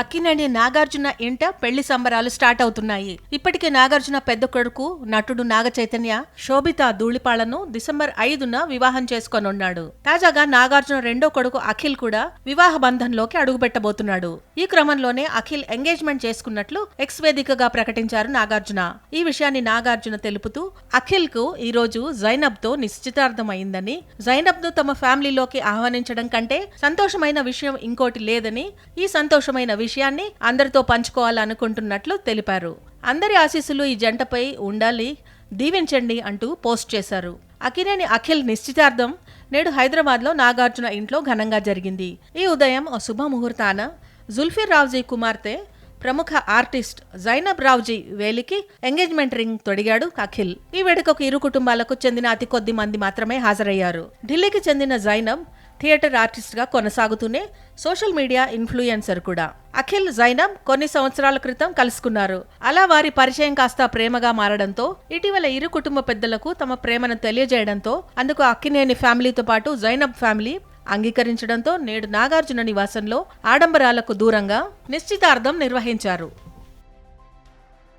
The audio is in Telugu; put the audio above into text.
అక్కినేని నాగార్జున ఇంట పెళ్ళి సంబరాలు స్టార్ట్ అవుతున్నాయి. ఇప్పటికే నాగార్జున పెద్ద కొడుకు నటుడు నాగ చైతన్య శోభిత ధూళిపాళను డిసెంబర్ ఐదున వివాహం చేసుకోనున్నాడు. తాజాగా నాగార్జున రెండో కొడుకు అఖిల్ కూడా వివాహ బంధంలోకి అడుగుపెట్టబోతున్నాడు. ఈ క్రమంలోనే అఖిల్ ఎంగేజ్మెంట్ చేసుకున్నట్లు ఎక్స్ వేదికగా ప్రకటించారు నాగార్జున. ఈ విషయాన్ని నాగార్జున తెలుపుతూ అఖిల్కు ఈ రోజు జైనబ్తో నిశ్చితార్థం అయిందని జైనబ్ను తమ ఫ్యామిలీలోకి ఆహ్వానించడం కంటే సంతోషమైన విషయం ఇంకోటి లేదని ఈ సంతోషమైన విషయం విషయాన్ని అందరితో పంచుకోవాలనుకుంటున్నట్లు తెలిపారు. అందరి ఆశీస్సులు ఈ జంటపై ఉండాలి దీవించండి అంటూ పోస్ట్ చేశారు. అకినేని అఖిల్ నిశ్చితార్థం నేడు హైదరాబాద్లో నాగార్జున ఇంట్లో ఘనంగా జరిగింది. ఈ ఉదయం ఓ శుభముహూర్తాన జుల్ఫీర్ రావ్జీ కుమార్తె ప్రముఖ ఆర్టిస్ట్ జైనబ్ రావ్జీ వేలికి ఎంగేజ్మెంట్ రింగ్ తొడిగాడు అఖిల్. ఈ వేడుకకు ఇరు కుటుంబాలకు చెందిన అతి కొద్ది మంది మాత్రమే హాజరయ్యారు. ఢిల్లీకి చెందిన జైనబ్ థియేటర్ ఆర్టిస్ట్గా కొనసాగుతూనే సోషల్ మీడియా ఇన్ఫ్లుయెన్సర్ కూడా. అఖిల్ జైనబ్ కొన్ని సంవత్సరాల క్రితం కలుసుకున్నారు. అలా వారి పరిచయం కాస్త ప్రేమగా మారడంతో ఇటీవల ఇరు కుటుంబ పెద్దలకు తమ ప్రేమను తెలియజేయడంతో అందుకు అక్కినేని ఫ్యామిలీతో పాటు జైనబ్ ఫ్యామిలీ అంగీకరించడంతో నేడు నాగార్జున నివాసంలో ఆడంబరాలకు దూరంగా నిశ్చితార్థం నిర్వహించారు.